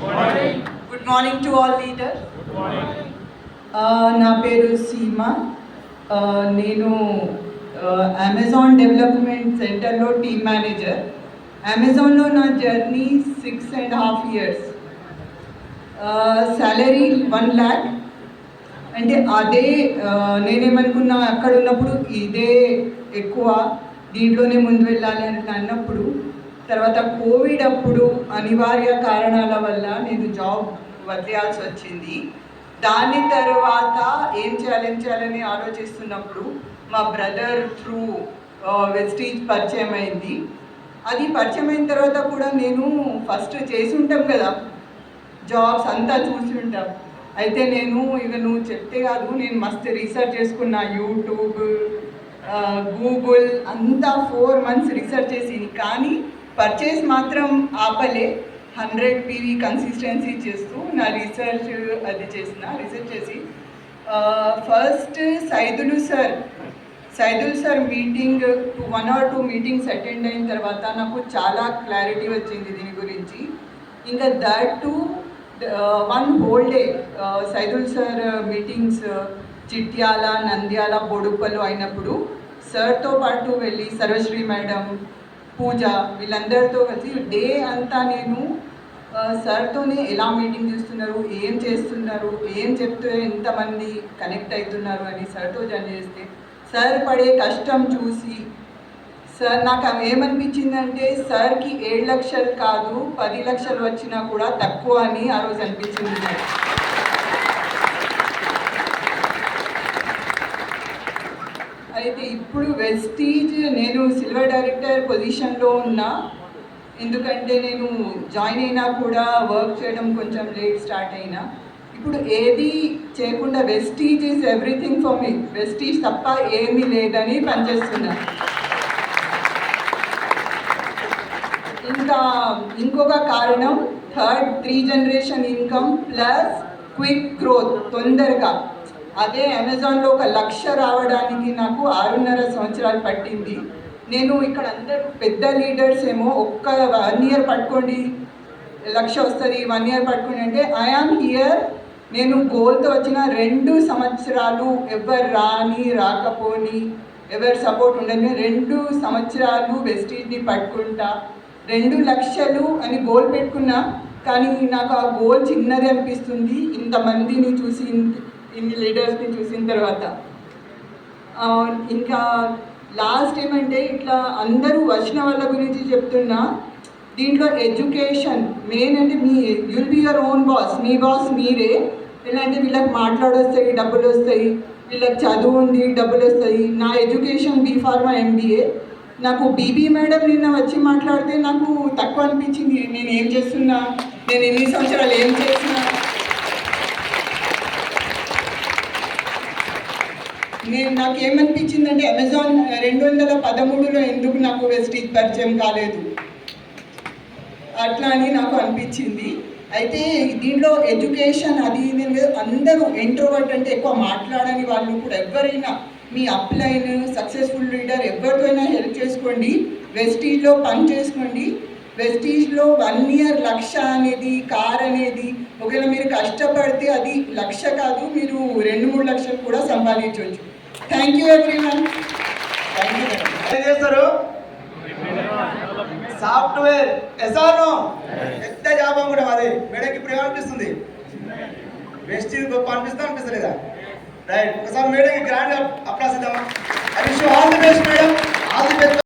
Good morning to all leader నా పేరు Seema. Uh, నేను అమెజాన్ డెవలప్మెంట్ సెంటర్లో టీమ్ మేనేజర్ అమెజాన్లో నా journey six and half years salary one lakh అంటే అదే uh, నేనేమనుకున్నా అక్కడ ఉన్నప్పుడు ఇదే ఎక్కువ. దీంట్లోనే ముందు వెళ్ళాలి అని అన్నప్పుడు తర్వాత కోవిడ్ అప్పుడు అనివార్య కారణాల వల్ల నేను జాబ్ వదిలేయాల్సి వచ్చింది. దాని తర్వాత ఏం చేయాలి ఏం చేయాలని ఆలోచిస్తున్నప్పుడు మా బ్రదర్ త్రూ వెస్టీజ్ పరిచయం అయింది. అది పరిచయం అయిన తర్వాత కూడా నేను ఫస్ట్ చేసి ఉంటాం కదా జాబ్స్ అంతా చూసి ఉంటాం. అయితే నేను ఇక నువ్వు చెప్తే కాదు నేను మస్తు రీసెర్చ్ చేసుకున్నా యూట్యూబ్ గూగుల్ అంతా ఫోర్ మంత్స్ రీసెర్చ్ చేసి కానీ పర్చేస్ మాత్రం ఆపలే. హండ్రెడ్ పీవీ కన్సిస్టెన్సీ చేస్తూ నా రీసెర్చ్ అది చేసిన రీసెర్చ్ చేసి. First Saidulu sir Saidul sir meeting one or two meetings attend అయిన తర్వాత నాకు చాలా క్లారిటీ వచ్చింది దీని గురించి. ఇంకా that to one whole day Saidul sir meetings Chityala Nandyala Boduppal అయినప్పుడు సార్తో పాటు వెళ్ళి సర్వశ్రీ మేడం పూజ వీళ్ళందరితో కలిసి డే అంతా నేను సార్తోనే ఎలా మీటింగ్ చేస్తున్నారు ఏం చేస్తున్నారు ఏం చెప్తే ఎంతమంది కనెక్ట్ అవుతున్నారు అని సార్తో జాయిన్ చేస్తే సార్ పడే కష్టం చూసి సార్ నాకు అవి ఏమనిపించిందంటే సార్కి ఏడు లక్షలు కాదు పది లక్షలు వచ్చినా కూడా తక్కువ అని ఆ రోజు అనిపించింది నాకు. అయితే ఇప్పుడు వెస్టీజ్ నేను సిల్వర్ డైరెక్టర్ పొజిషన్లో ఉన్నా. ఎందుకంటే నేను జాయిన్ అయినా కూడా వర్క్ చేయడం కొంచెం లేట్ స్టార్ట్ అయినా. ఇప్పుడు ఏది చేయకుండా Vestige is everything for me Vestige తప్ప ఏమీ లేదని పనిచేస్తున్నా. ఇంకా ఇంకొక కారణం third three generation income plus quick growth తొందరగా. అదే అమెజాన్లో ఒక లక్ష రావడానికి నాకు ఆరున్నర సంవత్సరాలు పట్టింది. నేను ఇక్కడ అందరూ పెద్ద లీడర్స్ ఏమో ఒక్క వన్ ఇయర్ పట్టుకోండి లక్ష వస్తుంది వన్ ఇయర్ పట్టుకోండి అంటే ఐఆమ్ హియర్ నేను గోల్తో వచ్చిన రెండు సంవత్సరాలు ఎవరు రాని రాకపోని ఎవరు సపోర్ట్ ఉండని రెండు సంవత్సరాలు వెస్టీజ్ని పట్టుకుంటా రెండు లక్షలు అని గోల్ పెట్టుకున్నా కానీ నాకు ఆ గోల్ చిన్నది అనిపిస్తుంది. ఇంతమందిని చూసి ఇన్ని లీడర్స్ని చూసిన తర్వాత. ఇంకా లాస్ట్ ఏమంటే ఇట్లా అందరూ వచ్చిన వాళ్ళ గురించి చెప్తున్నా దీంట్లో ఎడ్యుకేషన్ మెయిన్ అంటే మీ you'll be your own boss me boss మీరే. ఎలా అంటే వీళ్ళకి మాట్లాడొస్తాయి డబ్బులు వస్తాయి వీళ్ళకి చదువు ఉంది డబ్బులు వస్తాయి నా ఎడ్యుకేషన్ బీ ఫార్మా ఎంబీఏ నాకు బీబీ మేడం నిన్న వచ్చి మాట్లాడితే నాకు తక్కువ అనిపించింది. నేను ఏం చేస్తున్నా? నేను ఎన్ని సంవత్సరాలు ఏం చేస్తున్నా? నేను నాకు ఏమనిపించిందంటే అమెజాన్ రెండు వందల పదమూడులో ఎందుకు నాకు వెస్టీజ్ పరిచయం కాలేదు? అట్లా అని నాకు అనిపించింది. అయితే దీంట్లో ఎడ్యుకేషన్ అది ఇది అందరూ ఇంట్రోవర్ట్ అంటే ఎక్కువ మాట్లాడని వాళ్ళు కూడా ఎవరైనా మీ అప్లైన్ సక్సెస్ఫుల్ లీడర్ ఎవరితోనైనా హెల్ప్ చేసుకోండి. వెస్టీజ్లో పని చేసుకోండి. వెస్టీజ్లో వన్ ఇయర్ లక్ష అనేది కార్ అనేది ఒకవేళ మీరు కష్టపడితే అది లక్ష కాదు మీరు రెండు మూడు లక్షలు కూడా సంపాదించవచ్చు. థ్యాంక్ యూ ఎవ్రీవన్ ఏం చేస్తారు? సాఫ్ట్వేర్ ఎస్ఆర్నో పెద్ద జాబ్ కూడా అది మేడకి ఇప్పుడు ఏమనిపిస్తుంది వెస్ట్ గొప్ప అనిపిస్తా అనిపిస్తలేదా? రైట్ ఒకసారి మేడకి grand applause ఇద్దామా? I wish all the best madam all the best